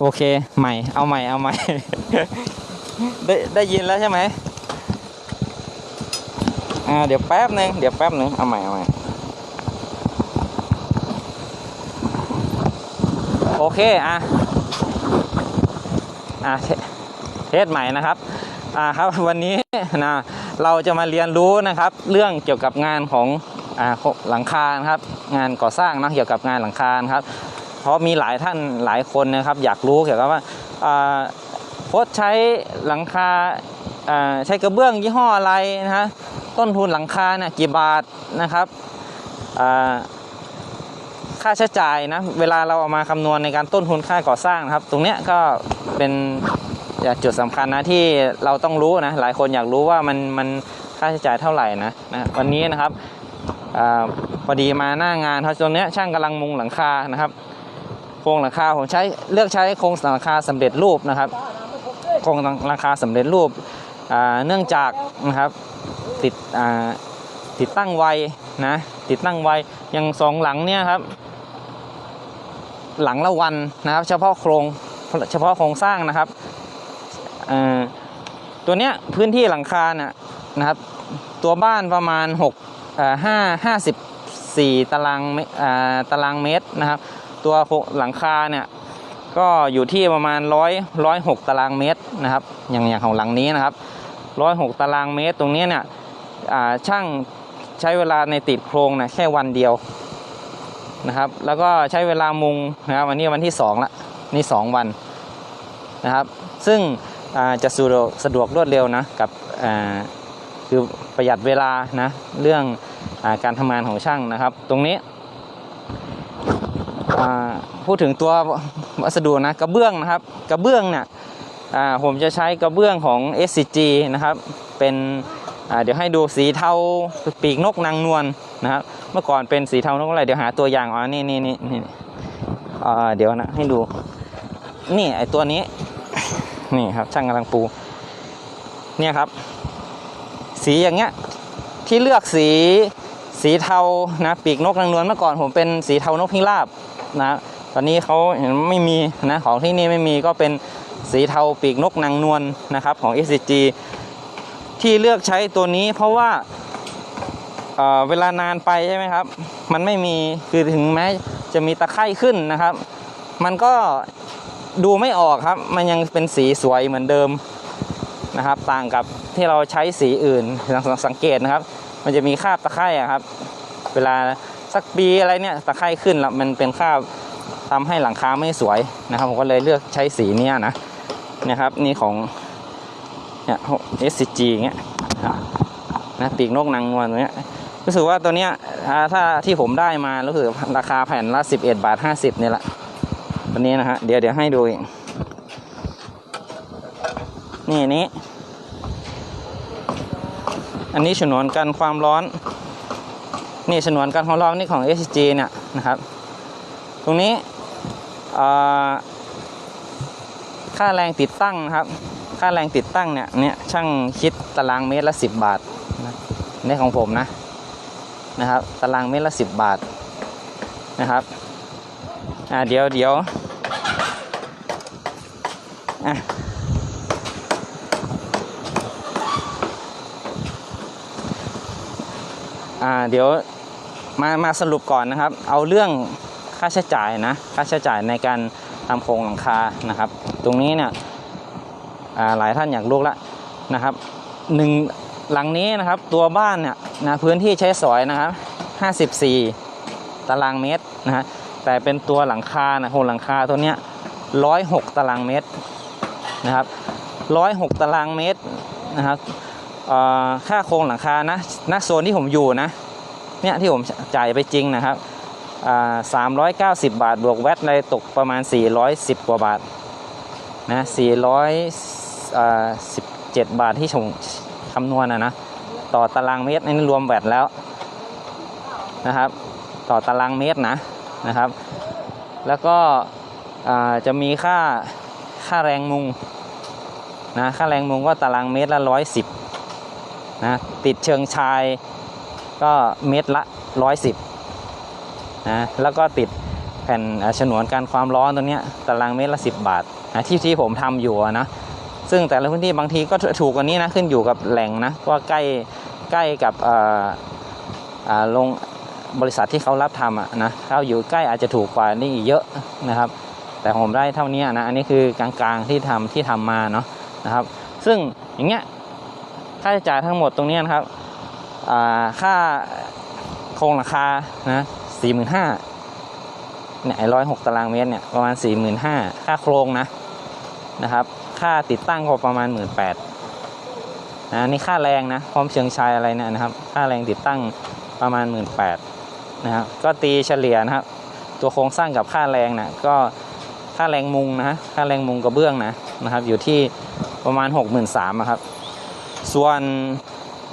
โอเค ใหม่ เอาใหม่ เอาใหม่ ได้ได้ยินแล้วใช่ไหมอ่า เดี๋ยวแป๊บหนึ่งเดี๋ยวแป๊บหนึ่งเอาใหม่ เอาใหม่ โอเค อะ อะเทเทสใหม่นะครับ อ่าครับ วันนี้นะ เราจะมาเรียนรู้นะครับ เรื่องเกี่ยวกับงานของ อ่า หลังคานะครับ งานก่อสร้างนะเกี่ยวกับงานหลังคานะครับ ราะมีหลายท่านหลายคนนะครับ อยากรู้เกี่ยวกับว่าอ่าโพสใช้หลังคาใช้กระเบื้องยี่ห้ออะไรนะฮะต้นทุนหลังคาเนี่ยกี่บาทนะครับค่าใช้จ่ายนะเวลาเราเอามาคำนวณในการต้นทุนค่าก่อสร้างนะครับ ตรงเนี้ยก็เป็นจุดสำคัญนะที่เราต้องรู้นะหลายคนอยากรู้ว่ามันมันค่าใช้จ่ายเท่าไหร่นะนะวันนี้นะครับอพอดีมาหน้างานเขาตรงเนี้ยช่างกำลังมุงหลังคานะครับ ครงหลังคาผมใช้เลือกใช้โครงหลังคาสำเร็จรูปนะครับ โครงหลังคาสำเร็จรูปเนื่องจากนะครับติดติดตั้งไวนะติดตั้งไวอย่างสองหลังเนี่ยครับ หลังละวันนะครับ เฉพาะโครงเฉพาะโครงสร้างนะครับตัวเนี้ยพื้นที่หลังคาเนี่ยนะครับ ตัวบ้านประมาณ6อ่าห้าห้าสิบสี่ตารางตารางเมตรนะครับ ตัวหลังคาเนี่ยก็อยู่ที่ประมาณร้อยร้อยหกตารางเมตรนะครับ อย่างอย่างของหลังนี้นะครับร้อยหกตารางเมตรตรงนี้เนี่ยช่างใช้เวลาในติดโครงนี่ยแค่วันเดียวนะครับ แล้วก็ใช้เวลามุงนะครับวันนี้วันที่สองละนี่สองวันนะครับ ซึ่งจะสะดวกสะดวกรวดเร็วนะกับคือประหยัดเวลานะเรื่องอการทำงานของช่างนะครับ ตรงนี้ พูดถึงตัววัสดุนะกระเบื้องนะครับ กระเบื้องเนี่ยผมจะใช้กระเบื้องของ SCG นะครับ เป็นเดี๋ยวให้ดูสีเทาปีกนกนางนวลนะครับ เมื่อก่อนเป็นสีเทานกอะไรเดี๋ยวหาตัวอย่างอ๋อนี่นี่นี่นี่เดี๋ยวนะให้ดู นี่ไอตัวนี้ นี่ครับช่างกำลังปู เนี่ยครับ สีอย่างเงี้ยที่เลือกสีสีเทานะปีกนกนางนวลเมื่อก่อนผมเป็นสีเทานกพิราบ นะ ตอนนี้เขาเห็นไม่มีนะของที่นี่ไม่มีก็เป็นสีเทาปีกนกนางนวลนะครับของ SCG ที่เลือกใช้ตัวนี้เพราะว่าเเวลานานไปใช่ไหมครับ มันไม่มีคือถึงแม้จะมีตะไคร่ขึ้นนะครับ มันก็ดูไม่ออกครับ มันยังเป็นสีสวยเหมือนเดิมนะครับ ต่างกับที่เราใช้สีอื่นสังเกตนะครับ มันจะมีคราบตะไคร่ครับ เวลา สักปีอะไรเนี่ยตะไคร่ขึ้นแล้วมันเป็นคราบทำให้หลังคาไม่สวยนะครับ ผมก็เลยเลือกใช้สีเนี้ยนะนี่ยครับนี่ของเนี่ย SCG เงี้ยนะปีกนกนางนวลเนี้ยรู้สึกว่าตัวเนี้ยถ้าที่ผมได้มารู้สึกราคาแผ่นละ11 บาท 50เนี่ยแหละตัวนี้นะฮะเดี๋ยวเดี๋ยวให้ดูอีกนี่อันนี้ อันนี้ฉนวนกันความร้อน นี่ฉนวนกันความร้อนนี่ของ SG เนี่ยนะครับ ตรงนี้ค่าแรงติดตั้งนะครับ ค่าแรงติดตั้งเนี่ยเนี่ยช่างคิดตารางเมตรละ 10 บาทนะนี่ของผมนะนะครับ ตารางเมตรละ 10 บาทนะครับอ่าเดี๋ยวเดี๋ยวอะอ่าเดี๋ยว มามาสรุปก่อนนะครับ เอาเรื่องค่าใช้จ่ายนะ ค่าใช้จ่ายในการทำโครงหลังคานะครับ ตรงนี้เนี่ยหลายท่านอยากรู้ละนะครับหนึ่งหลังนี้นะครับตัวบ้านเนี่ยนะพื้นที่ใช้สอยนะครับ 54 ตารางเมตรนะฮะแต่เป็นตัวหลังคานะโครงหลังคาตัวเนี้ย106 ตารางเมตรนะครับ106 ตารางเมตรนะครับค่าโครงหลังคานะณโซนที่ผมอยู่นะ เนี่ยที่ผมจ่ายไปจริงนะครับสามร้อยเก้าสิบบาท บวกแวตเลยตกประมาณ 410 กว่าบาทนะ417บเจ็ดบาทที่ผมคำนวณนะนะต่อตารางเมตรนี่รวมแวตแล้วนะครับ ต่อตารางเมตรนะนะครับ แล้วก็จะมีค่าค่าแรงมุงนะค่าแรงมุงก็ตารางเมตรละร้อยสิบนะติดเชิงชาย ก็เมตรละร้อยสิบนะแล้วก็ติดแผ่นฉนวนกันความร้อนตัวเนี้ยตารางเมตรละ 10 บาทนะที่ที่ผมทำอยู่นะซึ่งแต่ละพื้นที่บางทีก็ถูกกว่านี้นะขึ้นอยู่กับแหล่งนะว่าใกล้ใกล้กับโรงบริษัทที่เขารับทำอะนะถ้าอยู่ใกล้อาจจะถูกกว่านี่อีกเยอะนะครับ แต่ผมได้เท่านี้นะอันนี้คือกลางๆที่ทำที่ทำมาเนาะนะครับ ซึ่งอย่างเงี้ยค่าใช้จ่ายทั้งหมดตรงนี้นะครับ ค่าโครงราคานะสี่หมื่นห้าเนี่ยร้อยหกตารางเมตรเนี่ยประมาณสี่หมื่นห้าค่าโครงนะนะครับ ค่าติดตั้งก็ประมาณหมื่นแปดนะนี่ค่าแรงนะพร้อมเชิงชายอะไรเนี่ยนะครับ ค่าแรงติดตั้งประมาณหมื่นแปดนะครับก็ตีเฉลี่ยนะครับ ตัวโครงสร้างกับค่าแรงนะก็ค่าแรงมุงนะค่าแรงมุงกระเบื้องนะนะครับ อยู่ที่ประมาณ6 3 0 0 0นะครับ ส่วน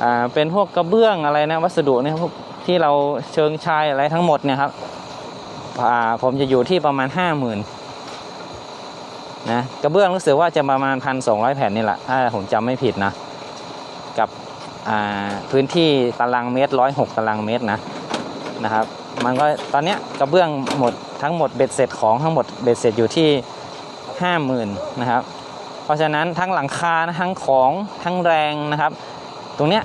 อ่าเป็นพวกกระเบื้องอะไรนะวัสดุเนี่ยพวกที่เราเชิงชายอะไรทั้งหมดเนี่ยครับอ่าผมจะอยู่ที่ประมาณ50,000นนะกระเบื้องรู้สึกว่าจะประมาณ1,200แผ่นนี่แหละถ้าผมจำไม่ผิดนะ กับพื้นที่ตารางเมตร106ตารางเมตรนะนะครับ มันก็ตอนเนี้ยกระเบื้องหมดทั้งหมดเบ็ดเสร็จของทั้งหมดเบ็ดเสร็จอยู่ที่50,000นะครับ เพราะฉะนั้นทั้งหลังคานะทั้งของทั้งแรงนะครับ ตรงเนี้ย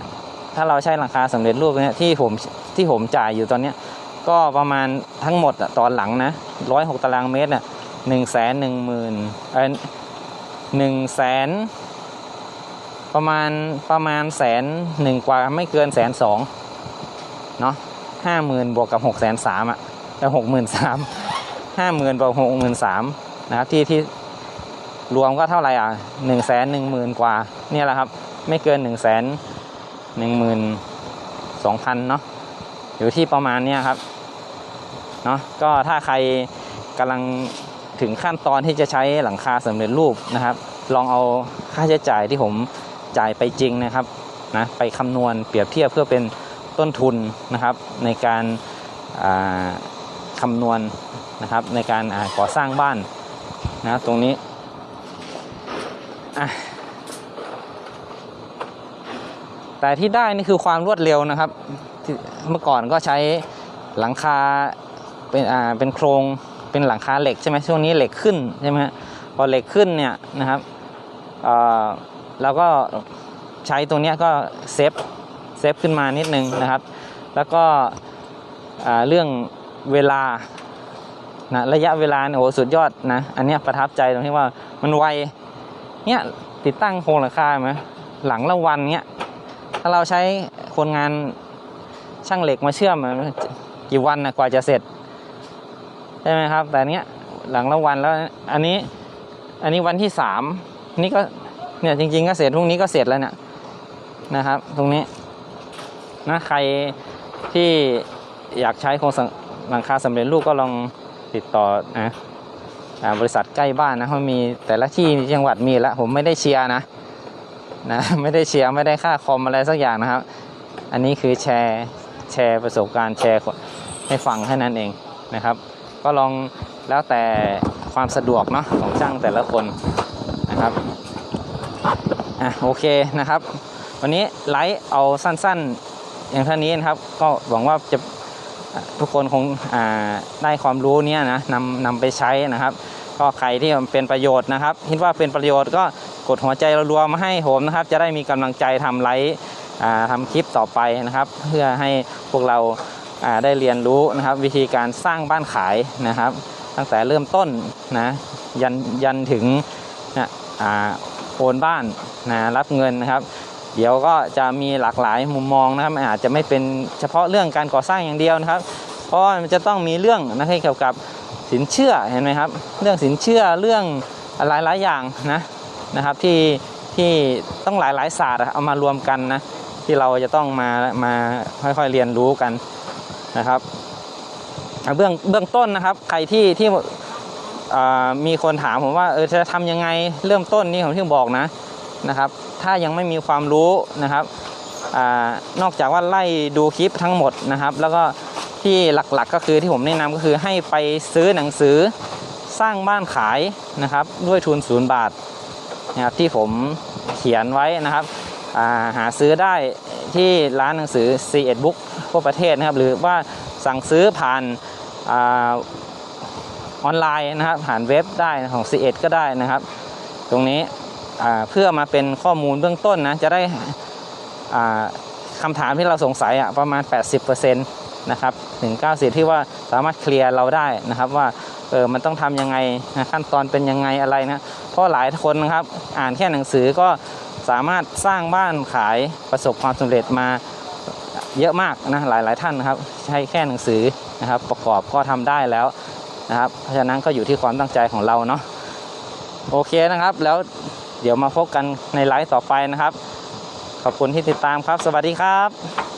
ถ้าเราใช้หลังคาสำเร็จรูปเนี้ยที่ผมที่ผมจ่ายอยู่ตอนเนี้ยก็ประมาณทั้งหมดตอนหลังนะร้อยหกตารางเมตรน่ะหนึ่งแสนหนึ่งหมื่นเออหนึ่งแสนประมาณประมาณแสนหนึ่งกว่าไม่เกินแสนสองเนาะห้าหมื่นบวกกับหกแสนสามอะแล้วหกหมื่นสามห้าหมื่นบวกหกหมื่นสามนะครับที่ที่รวมก็เท่าไหร่อะหนึ่งแสนหนึ่งหมื่นกว่าเนี่ยแหละครับ ไม่เกินหนึ่งแสน หนึ่งหมื่นสองพันเนาะอยู่ที่ประมาณเนี้ยครับเนาะก็ถ้าใครกำลังถึงขั้นตอนที่จะใช้หลังคาสำเร็จรูปนะครับ ลองเอาค่าใช้จ่ายที่ผมจ่ายไปจริงนะครับนะไปคำนวณเปรียบเทียบเพื่อเป็นต้นทุนนะครับ ในการอ่าคำนวณนะครับในการก่อสร้างบ้านนะรตรงนี้อะ แต่ที่ได้นี่คือความรวดเร็วนะครับ เมื่อก่อนก็ใช้หลังคาเป็นอ่าเป็นโครงเป็นหลังคาเหล็กใช่ไหมช่วงนี้เหล็กขึ้นใช่ไหมพอเหล็กขึ้นเนี่ยนะครับเอ่อเราก็ใช้ตรงนี้ก็เซฟเซฟขึ้นมานิดนึงนะครับ แล้วก็เรื่องเวลานะระยะเวลาเนี่ยโอ้โหสุดยอดนะ อันนี้ประทับใจตรงที่ว่ามันไวเนี่ยติดตั้งโครงหลังคาไหมหลังละวันเนี่ยาเราใช้คนงานช่างเหล็กมาเชื่อมกี่วันนะกว่าจะเสร็จใช่ไหมครับ แต่เนี้ยหลังละวันแล้วอันนี้อันนี้วันที่สามนี่ก็เนี่ยจริง ๆ ก็เสร็จพรุ่งนี้ก็เสร็จแล้วเนี่ยนะครับ ตรงนี้นะใครที่อยากใช้โครงสร้างหลังคาสำเร็จรูปก็ลองติดต่อนะอ่บริษัทใกล้บ้านนะเขามีแต่ละที่จังหวัดมีแล้วผมไม่ได้เชียร์นะ นะไม่ได้เชียร์ไม่ได้ค่าคอมอะไรสักอย่างนะครับ อันนี้คือแชร์แชร์ประสบการณ์แชร์ให้ฟังแค่นั้นเองนะครับ ก็ลองแล้วแต่ความสะดวกเนาะของช่างแต่ละคนนะครับอะโอเคนะครับ วันนี้ไลฟ์เอาสั้นๆ อย่างเท่านี้นะครับ ก็หวังว่าจะทุกคนคงได้ความรู้เนี้ยนะนำนำไปใช้นะครับ ก็ใครที่เป็นประโยชน์นะครับคิดว่าเป็นประโยชน์ก็ กดหัวใจรัวๆมาให้ผมนะครับ จะได้มีกำลังใจทำไลฟ์อ่าทำคลิปต่อไปนะครับ เพื่อให้พวกเราได้เรียนรู้นะครับ วิธีการสร้างบ้านขายนะครับ ตั้งแต่เริ่มต้นนะยันยันถึงนะโอนบ้านนะรับเงินนะครับ เดี๋ยวก็จะมีหลากหลายมุมมองนะครับอาจจะไม่เป็นเฉพาะเรื่องการก่อสร้างอย่างเดียวนะครับ เพราะมันจะต้องมีเรื่องนะเกี่ยวกับสินเชื่อเห็นไหมครับ เรื่องสินเชื่อเรื่องหลายๆอย่างนะ นะครับที่ที่ต้องหลายหลายศาสตร์เอามารวมกันนะที่เราจะต้องมามาค่อยๆเรียนรู้กันนะครับเบื้องเบื้องต้นนะครับ ใครที่ที่มีคนถามผมว่าเออจะทำยังไงเริ่มต้นนี่ผมที่บอกนะนะครับ ถ้ายังไม่มีความรู้นะครับอนอกจากว่าไล่ดูคลิปทั้งหมดนะครับ แล้วก็ที่หลักๆก็คือที่ผมแนะนำก็คือให้ไปซื้อหนังสือสร้างบ้านขายนะครับ ด้วยทุนศูนย์บาท นะครับที่ผมเขียนไว้นะครับาหาซื้อได้ที่ร้านหนังสือ C1 Book ทั่วประเทศนะครับ หรือว่าสั่งซื้อผ่านอ่าออนไลน์นะครับ ผ่านเว็บได้ของ c 1ก็ได้นะครับ ตรงนี้เพื่อมาเป็นข้อมูลเบื้องต้นนะจะได้อ่าคำถามที่เราสงสัยอะประมาณ 80%นะครับถึง 90 ที่ว่าสามารถเคลียร์เราได้นะครับว่า เออมันต้องทำยังไงนะขั้นตอนเป็นยังไงอะไรนะเพราะหลายคนนะครับอ่านแค่หนังสือก็สามารถสร้างบ้านขายประสบความสำเร็จมาเยอะมากนะหลายหลายท่านนะครับ ใช้แค่หนังสือนะครับ ประกอบก็ทำได้แล้วนะครับเพราะฉะนั้นก็อยู่ที่ความตั้งใจของเราเนาะโอเคนะครับ แล้วเดี๋ยวมาพบกันในไลฟ์ต่อไปนะครับ ขอบคุณที่ติดตามครับ สวัสดีครับ